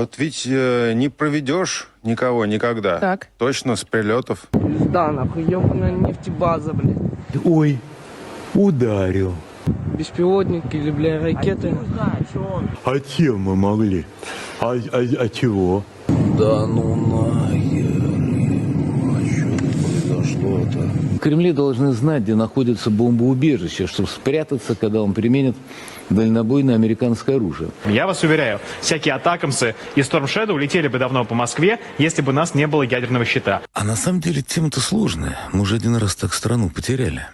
Вот ведь э, не проведешь никого никогда. Так. Точно с прилетов. Да, нахуй, ебаная нефтебаза, блядь. Ой, ударил. Беспилотники или, бля, ракеты. А чем мы могли? А, а, а чего? Да ну нахер, произошло-то? В Кремле должны знать, где находится бомбоубежище, чтобы спрятаться, когда он применит дальнобойное американское оружие. Я вас уверяю, всякие атакамсы и Storm Shadow летели бы давно по Москве, если бы у нас не было ядерного щита. А на самом деле тема-то сложная. Мы уже один раз так страну потеряли.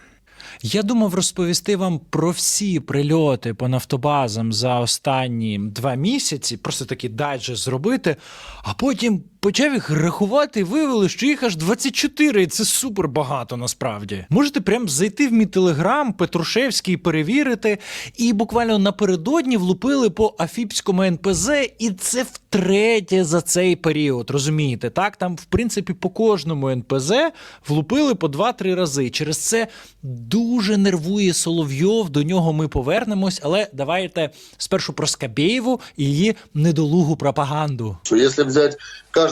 Я думав розповісти вам про всі прильоти по нафтобазам за останні два місяці, просто такий дайджест зробити, а потім почав їх рахувати і виявили, що їх аж 24, і це супер багато насправді. Можете прям зайти в мій телеграм Петрушевський перевірити. І буквально напередодні влупили по Афіпському НПЗ, і це втретє за цей період. Розумієте, так? Там, в принципі, по кожному НПЗ влупили по 2-3 рази. Через це дуже нервує Соловйов. До нього ми повернемось. Але давайте спершу про Скабєєву і її недолугу пропаганду. что если взять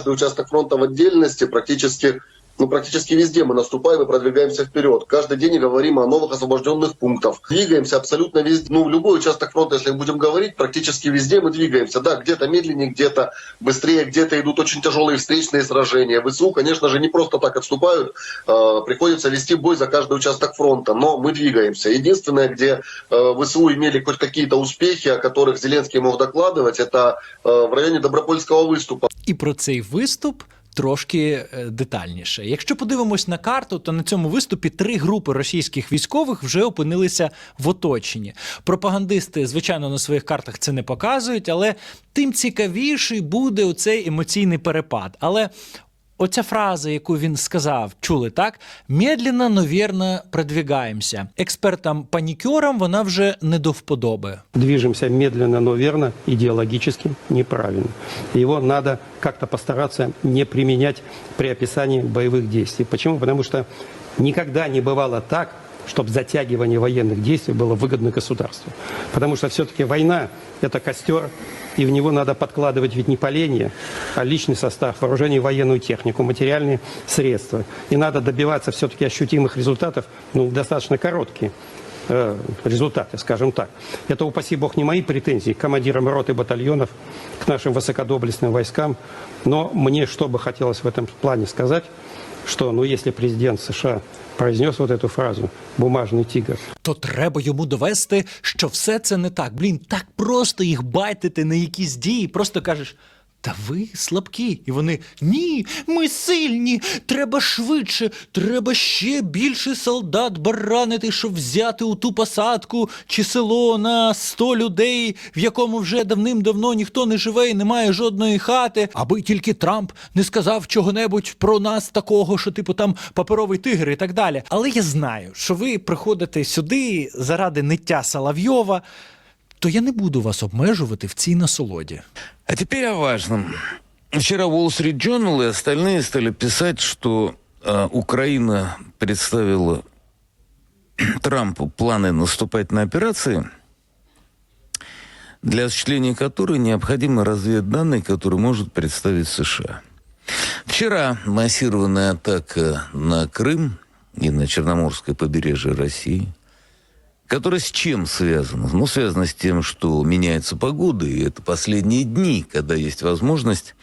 каждый участок фронта в отдельности, практически ну, практически везде мы наступаем и продвигаемся вперед. Каждый день говорим о новых освобожденных пунктах. Двигаемся абсолютно везде. Ну, в любой участок фронта, если будем говорить, практически везде мы двигаемся. Да, где-то медленнее, где-то быстрее, где-то идут очень тяжелые встречные сражения. ВСУ, конечно же, не просто так отступают. Э, приходится вести бой за каждый участок фронта. Но мы двигаемся. Единственное, где э, ВСУ имели хоть какие-то успехи, о которых Зеленский мог докладывать, это э, в районе Добропольского выступа. І про цей виступ. Трошки е, детальніше. Якщо подивимось на карту, то на цьому виступі три групи російських військових вже опинилися в оточенні. Пропагандисти, звичайно, на своїх картах це не показують, але тим цікавіший буде оцей емоційний перепад. Але оця фраза, яку він сказав, чули так? Медленно, но вірно продвигаємося. Експертам-панікерам вона вже не до вподоби. Движемося медленно, но верно, ідеологічно неправильно. Його надо как-то постаратися не приміняти при описанні бойових действий. Чому? Тому що никогда не бывало так, чтобы затягивание военных действий было выгодно государству. Потому что все-таки война – это костер, и в него надо подкладывать ведь не поленья, а личный состав, вооружение военную технику, материальные средства. И надо добиваться все-таки ощутимых результатов, ну, достаточно короткие э, результаты, скажем так. Это, упаси бог, не мои претензии к командирам рот и батальонов, к нашим высокодоблестным войскам. Но мне что бы хотелось в этом плане сказать, что, ну, если президент США произнес вот эту фразу бумажний тігр. то треба йому довести, що все це не так. Блін, так просто їх байтити на якісь дії, просто кажеш. Та ви слабкі, і вони ні, ми сильні, треба швидше, треба ще більше солдат баранити, щоб взяти у ту посадку чи село на 100 людей, в якому вже давним-давно ніхто не живе і немає жодної хати, аби тільки Трамп не сказав чого-небудь про нас такого, що типу там паперовий тигр і так далі. Але я знаю, що ви приходите сюди заради ниття Соловйова, то я не буду вас обмежувати в цій насолоді. А теперь о важном. Вчера Wall Street Journal и остальные стали писать, что э, Украина представила Трампу планы наступать на операции, для осуществления которой необходимы разведданные, которые может представить США. Вчера массированная атака на Крым и на Черноморское побережье России – которая с чем связана? Ну, связана с тем, что меняется погода, и это последние дни, когда есть возможность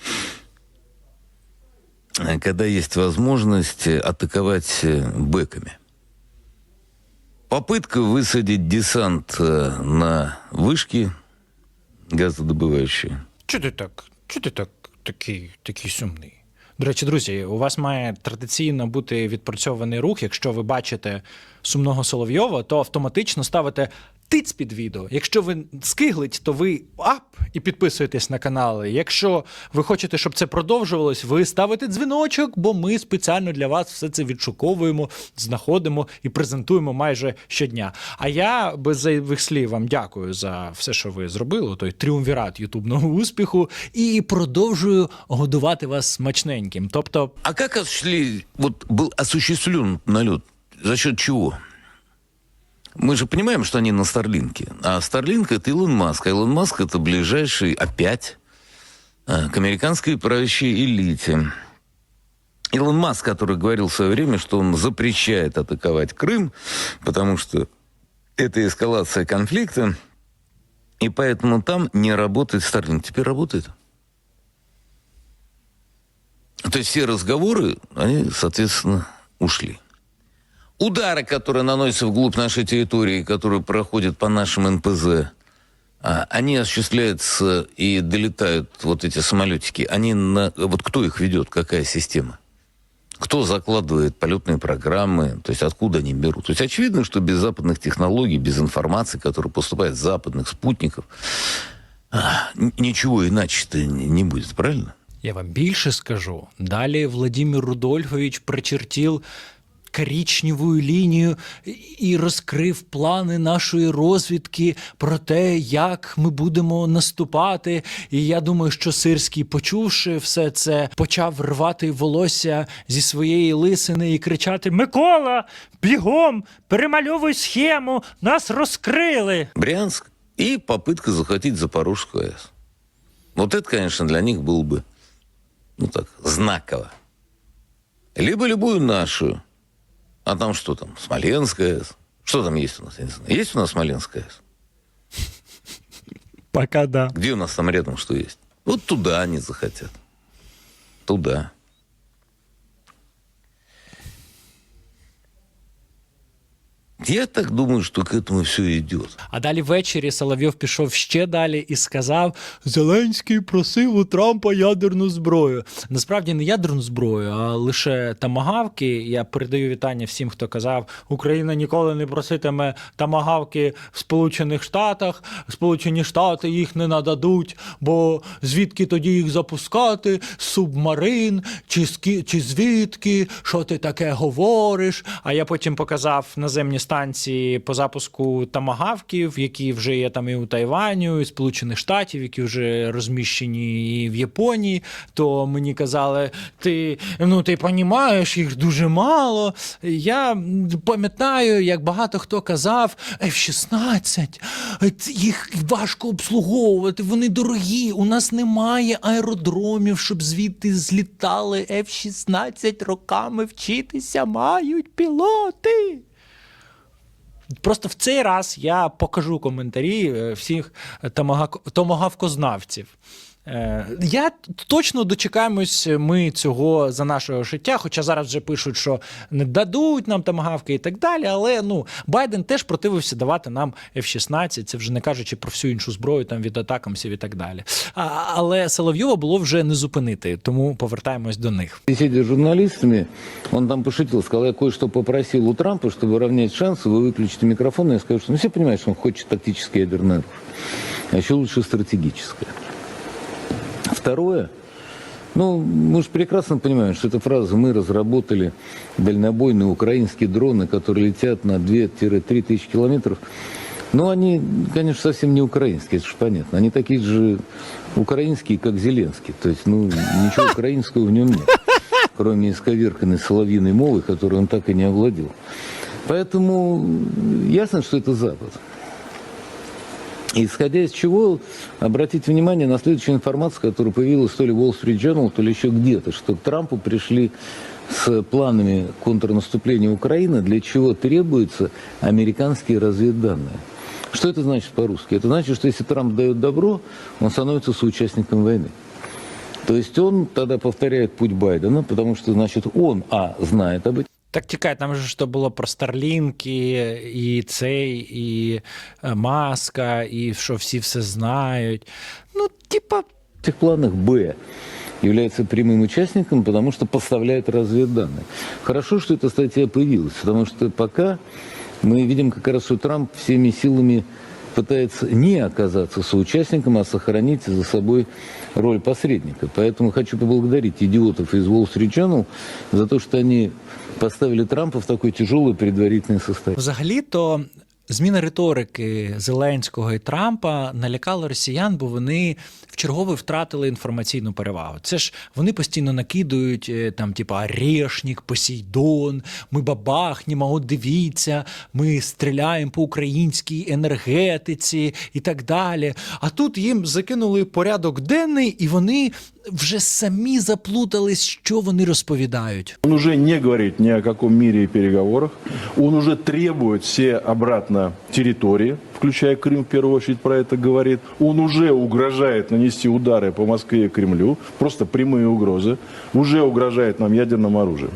когда есть возможность атаковать э, бэками. Попытка высадить десант э, на вышки газодобывающие. Чого ти так? Чого ти так такий, такий сумний? До речі, друзі, у вас має традиційно бути відпрацьований рух. Якщо ви бачите сумного Соловйова, то автоматично ставите тиць під відео. Якщо ви скиглить, то ви ап і підписуєтесь на канали. Якщо ви хочете, щоб це продовжувалось, ви ставите дзвіночок, бо ми спеціально для вас все це відшуковуємо, знаходимо і презентуємо майже щодня. А я без зайвих слів вам дякую за все, що ви зробили. Той тріумвірат ютубного успіху, і продовжую годувати вас смачненьким. Тобто, А как осуществили, вот был осуществлен налет? За счет чего? Мы же понимаем, что они на Старлинке. А Старлинк это Илон Маск. А Илон Маск это ближайший опять э, к американской правящей элите. Илон Маск, который говорил в свое время, что он запрещает атаковать Крым, потому что это эскалация конфликта, и поэтому там не работает Старлинг. Теперь работает. То есть все разговоры, они, соответственно, ушли. Удары, которые наносятся вглубь нашей территории, которые проходят по нашим НПЗ, а, они осуществляются и долетают, вот эти самолетики, они на... Вот кто их ведет, какая система? Кто закладывает полетные программы, то есть откуда они берут? То есть очевидно, что без западных технологий, без информации, которая поступает с западных спутников, а, ничего иначе-то не будет, правильно? Я вам більше скажу. Далі Владимир Рудольфович прочертив коричневу лінію і розкрив плани нашої розвідки про те, як ми будемо наступати. І я думаю, що Сирський, почувши все це, почав рвати волосся зі своєї лисини і кричати: Микола, бігом, перемальовуй схему, нас розкрили. Брянск и попытка захватить Запорожскую АЭС. Вот это, конечно, для них было бы, ну так, знаково. Либо любую нашу. А там что там? Смоленская АЭС? Что там есть у нас? Я не знаю. Есть у нас Смоленская АЭС? Пока да. Где у нас там рядом что есть? Вот туда они захотят. Туда. Я так думаю, что к этому все идет. А далі ввечері Соловйов пішов ще далі і сказав: Зеленський просив у Трампа ядерну зброю. Насправді не ядерну зброю, а лише тамагавки. Я передаю вітання всім, хто казав, Україна ніколи не проситиме тамагавки в Сполучених Штатах. Сполучені Штати їх не нададуть, бо звідки тоді їх запускати? Субмарин, чи, чи звідки? Що ти таке говориш? А я потім показав наземні станції по запуску тамагавків, які вже є там і у Тайваню, і Сполучених Штатів, які вже розміщені і в Японії. То мені казали, ти ну ти понімаєш, їх дуже мало. Я пам'ятаю, як багато хто казав, F-16, їх важко обслуговувати, вони дорогі. У нас немає аеродромів, щоб звідти злітали F-16 роками вчитися мають пілоти. Просто в цей раз я покажу коментарі е, всіх томагак- томагавкознавців. Е, Я т- точно дочекаємось ми цього за нашого життя, хоча зараз вже пишуть, що не дадуть нам тамагавки і так далі. Але ну Байден теж противився давати нам F-16, це вже не кажучи про всю іншу зброю там від атакамсів і так далі. А, але Соловйова було вже не зупинити, тому повертаємось до них. В беседе с журналистами он там пошутил, сказал, я кое-что попросил у Трампа, чтобы равнять шансы, вы выключите микрофон, и я скажу, что ну, все понимают, что он хочет тактическое ядерное оружие, а еще лучше стратегическое. Второе, ну, мы же прекрасно понимаем, что эта фраза «мы разработали дальнобойные украинские дроны, которые летят на 2-3 тысячи километров», ну, они, конечно, совсем не украинские, это же понятно. Они такие же украинские, как Зеленский. То есть, ну, ничего украинского в нем нет, кроме исковерканной соловьиной мовы, которой он так и не овладел. Поэтому ясно, что это Запад. Исходя из чего, обратите внимание на следующую информацию, которая появилась то ли в Wall Street Journal, то ли еще где-то, что к Трампу пришли с планами контрнаступления Украины, для чего требуются американские разведданные. Что это значит по-русски? Это значит, что если Трамп дает добро, он становится соучастником войны. То есть он тогда повторяет путь Байдена, потому что, значит, он, а, знает об этом, Так чекай, там же що було про Старлінки, і цей, і е, Маска, і що всі все знають. Ну, типа, В этих планах Б является прямым участником, потому что поставляет разведданные. Хорошо, что эта статья появилась, потому что пока мы видим как раз, что Трамп всеми силами пытается не оказаться соучастником, а сохранить за собой роль посредника. Поэтому хочу поблагодарить идиотов из Wall Street Journal за то, что они поставили Трампа в такой тяжелый предварительный состояние. взагалі-то. Зміна риторики Зеленського і Трампа налякала росіян, бо вони в чергове втратили інформаційну перевагу. Це ж вони постійно накидують е, там, типа Орешник, Посейдон, ми бабахнемо, от дивіться, ми стріляємо по українській енергетиці і так далі. А тут їм закинули порядок денний, і вони вже самі заплутались, що вони розповідають. Он уже не говорит ни о каком мире и переговорах. Он уже требует все обратно территории, включая Крым, в первую очередь про это говорит. Он уже угрожает нанести удары по Москве и Кремлю, просто прямые угрозы. Уже угрожает нам ядерным оружием.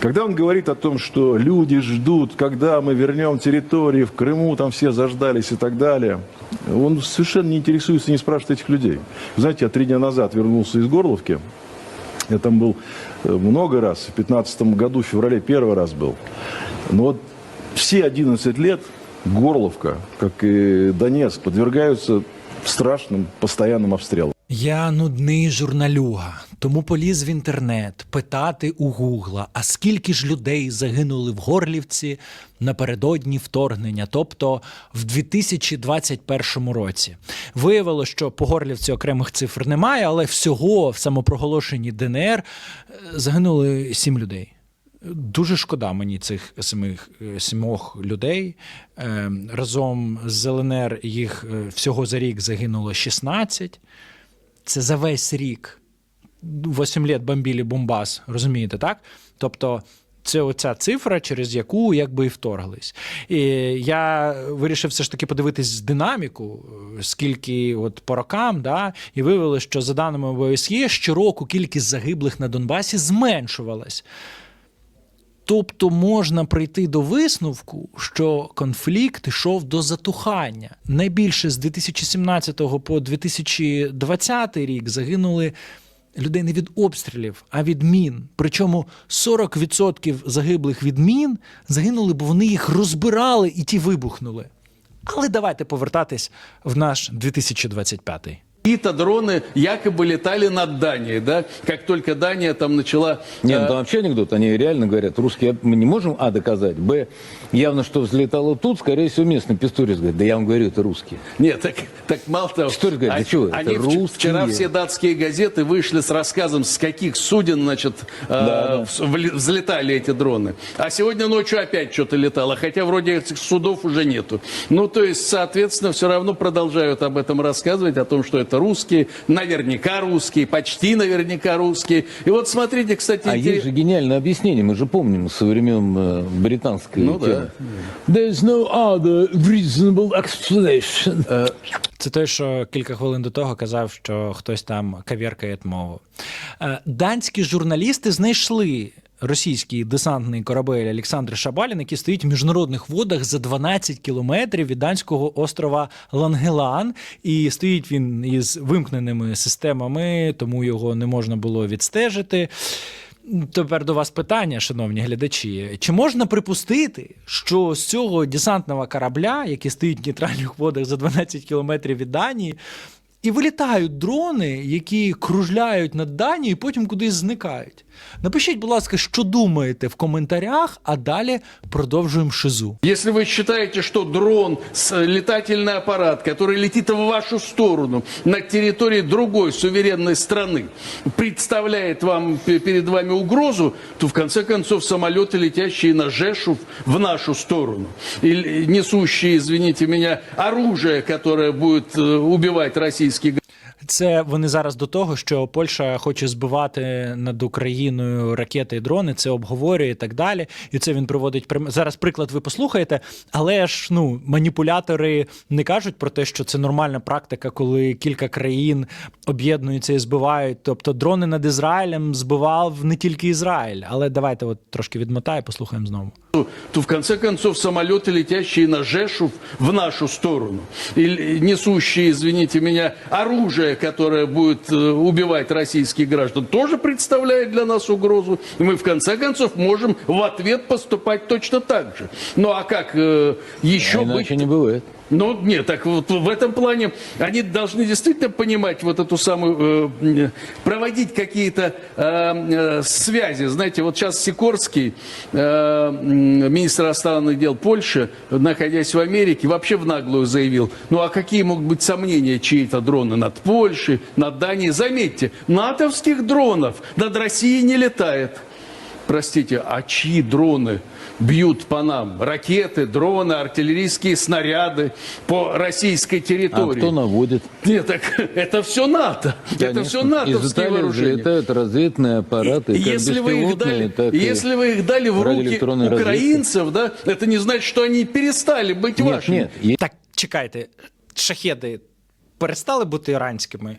Когда он говорит о том, что люди ждут, когда мы вернем территории в Крыму, там все заждались и так далее, он совершенно не интересуется, не спрашивает этих людей. Знаете, я три дня назад вернулся из Горловки, я там был э, много раз. В 2015 году, в феврале, первый раз был. Но вот все 11 лет Горловка, как и Донецк, подвергаются страшным постоянным обстрелам. Я нудний журналюга, тому поліз в інтернет питати у Гугла, а скільки ж людей загинули в Горлівці напередодні вторгнення, тобто в 2021 році. Виявило, що по Горлівці окремих цифр немає, але всього в самопроголошенні ДНР е, загинули сім людей. Дуже шкода мені цих самих е, сімох людей. Е, Разом з ЛНР їх всього за рік загинуло 16. Це за весь рік. 8 літ бомбілі Бомбас, розумієте, так? Тобто. Це оця цифра, через яку якби і вторглись. І я вирішив все ж таки подивитись динаміку, скільки от по рокам, да, і виявилося, що за даними ОБСЄ, щороку кількість загиблих на Донбасі зменшувалась. Тобто можна прийти до висновку, що конфлікт йшов до затухання. Найбільше з 2017 по 2020 рік загинули людей не від обстрілів, а від мін. Причому 40% загиблих від мін загинули, бо вони їх розбирали і ті вибухнули. Але давайте повертатись в наш 2025. Какие-то дроны якобы летали над Данией, да? Как только Дания там начала... Нет, э, ну, там вообще анекдот. Они реально говорят, русские, мы не можем, а, доказать, б, явно, что взлетало тут, скорее всего, местный Писторис говорит, да я вам говорю, это русские. Нет, так, так мало того... Ты говоришь, да они- чего, это они вч- русские. Вчера все датские газеты вышли с рассказом, с каких суден, значит, э, Да, взлетали эти дроны. А сегодня ночью опять что-то летало, хотя вроде этих судов уже нету. Ну, то есть, соответственно, все равно продолжают об этом рассказывать, о том, что это русские, наверняка русские, почти наверняка русские. И вот смотрите, кстати, А интерес- есть же гениальное объяснение, мы же помним со времен э, британской Ну да. темы. There's no other reasonable explanation. Це той, що кілька хвилин до того казав, що хтось там кав'яркає мову. Е, Данські журналісти знайшли російський десантний корабель Олександр Шабалін, який стоїть в міжнародних водах за 12 кілометрів від данського острова Лангелан. І стоїть він із вимкненими системами, тому його не можна було відстежити. Тепер до вас питання, шановні глядачі. Чи можна припустити, що з цього десантного корабля, який стоїть в нейтральних водах за 12 кілометрів від Данії, і вилітають дрони, які кружляють над Данією і потім кудись зникають? Напишіть, будь ласка, що думаєте в коментарях, а далі продовжуємо шизу. Если вы считаете, что дрон, с- летательный аппарат, который летит в вашу сторону на территории другой суверенной страны, представляет вам пе- перед вами угрозу, то в конце концов самолеты, летящие на Жешув в нашу сторону, и несущие, извините меня, оружие, которое будет э, убивать российские це вони зараз до того, що Польща хоче збивати над Україною ракети і дрони, це обговорює і так далі. І це він приводить прим- зараз. Приклад ви послухаєте, але ж ну маніпулятори не кажуть про те, що це нормальна практика, коли кілька країн об'єднуються і збивають. Тобто дрони над Ізраїлем збивав не тільки Ізраїль, але давайте от трошки відмотаю, послухаємо знову. То в конце концов самолеты, летящие на Жешув в нашу сторону, и несущие, извините меня, оружие, которое будет э, убивать российских граждан, тоже представляет для нас угрозу. И мы в конце концов можем в ответ поступать точно так же. Ну а как э, еще А быть? иначе не бывает. Ну, нет, так вот в этом плане они должны действительно понимать вот эту самую, э, проводить какие-то э, э, связи. Знаете, вот сейчас Сикорский, э, министр иностранных дел Польши, находясь в Америке, вообще в наглую заявил, ну а какие могут быть сомнения чьи-то дроны над Польшей, над Данией? Заметьте, натовских дронов над Россией не летает. Простите, а чьи дроны бьют по нам? Ракеты, дроны, артиллерийские снаряды по российской А территории? кто наводит? Нет, так это все НАТО. Это все натовские вооружения. разведные аппараты, И если вы их дали, если вы их дали в руки разведки. украинцев, да, это не значит, что они перестали быть вашими. Так, чекайте, шахеди перестали бути іранськими,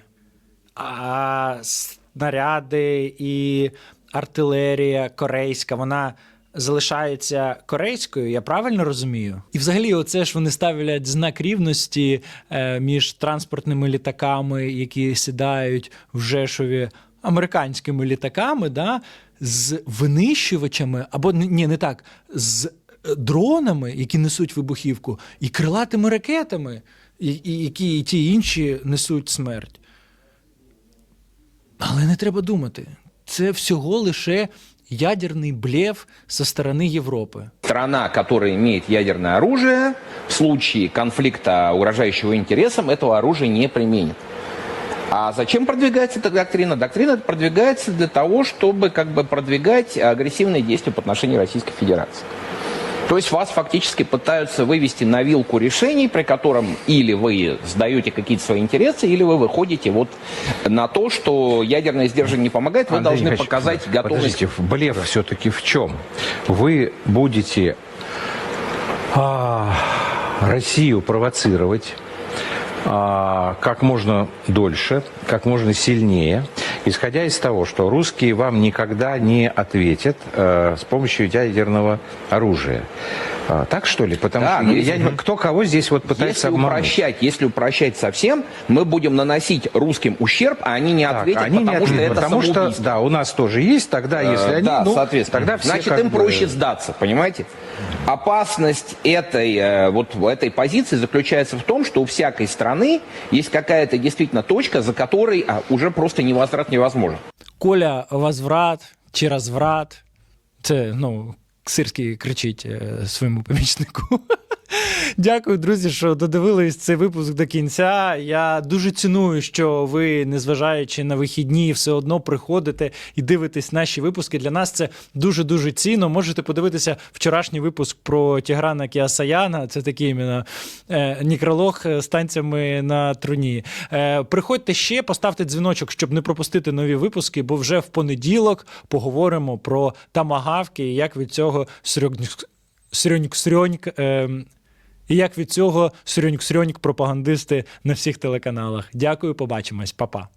а снаряди і артилерія корейська, вона залишається корейською, я правильно розумію? І взагалі, оце ж вони ставлять знак рівності е, між транспортними літаками, які сідають в Жешові, американськими літаками, да, з винищувачами, або ні, не так, з е, дронами, які несуть вибухівку, і крилатими ракетами, і, і, які і ті інші несуть смерть. Але не треба думати. Це всього лише ядерний блеф со сторони Європи. Страна, которая имеет ядерное оружие, в случае конфликта, угрожающего интересам, этого оружия не применит. А зачем продвигается эта доктрина? Доктрина продвигается для того, чтобы как бы продвигать агрессивные действия по отношению Российской Федерации. То есть вас фактически пытаются вывести на вилку решений, при котором или вы сдаете какие-то свои интересы, или вы выходите вот на то, что ядерное сдерживание не помогает, вы Андрей должны показать готовность Подождите, блеф все-таки в чем? Вы будете а, Россию провоцировать а, как можно дольше, как можно сильнее, исходя из того, что русские вам никогда не ответят э, с помощью ядерного оружия. А, так что ли? Потому Да, что ну, я- не понимаю, кто кого здесь вот пытается Если обмануть. упрощать, если упрощать совсем, мы будем наносить русским ущерб, а они не Так, ответят, они не потому что ответят, это потому что, да, у нас тоже есть, тогда, если Э, они, да, ну, соответственно. тогда все Значит, им бы- проще сдаться, понимаете? Опасность этой, э, вот этой позиции заключается в том, что у всякой страны есть какая-то действительно точка, за которой а, уже просто невозврат невозможен. Коля возврат чи розврат. Це, ну, Сирський кричить е, своєму помічнику. Дякую, друзі, що додивились цей випуск до кінця. Я дуже ціную, що ви, незважаючи на вихідні, все одно приходите і дивитесь наші випуски. Для нас це дуже дуже цінно. Можете подивитися вчорашній випуск про Тіграна Кіасаяна. Це такий іменно е, нікролог з танцями на труні. Е, приходьте ще, поставте дзвіночок, щоб не пропустити нові випуски, бо вже в понеділок поговоримо про тамагавки і як від цього срьоньк срьоньк срьоньк. І як від цього срьоньк пропагандисти на всіх телеканалах. Дякую, побачимось, Па-па.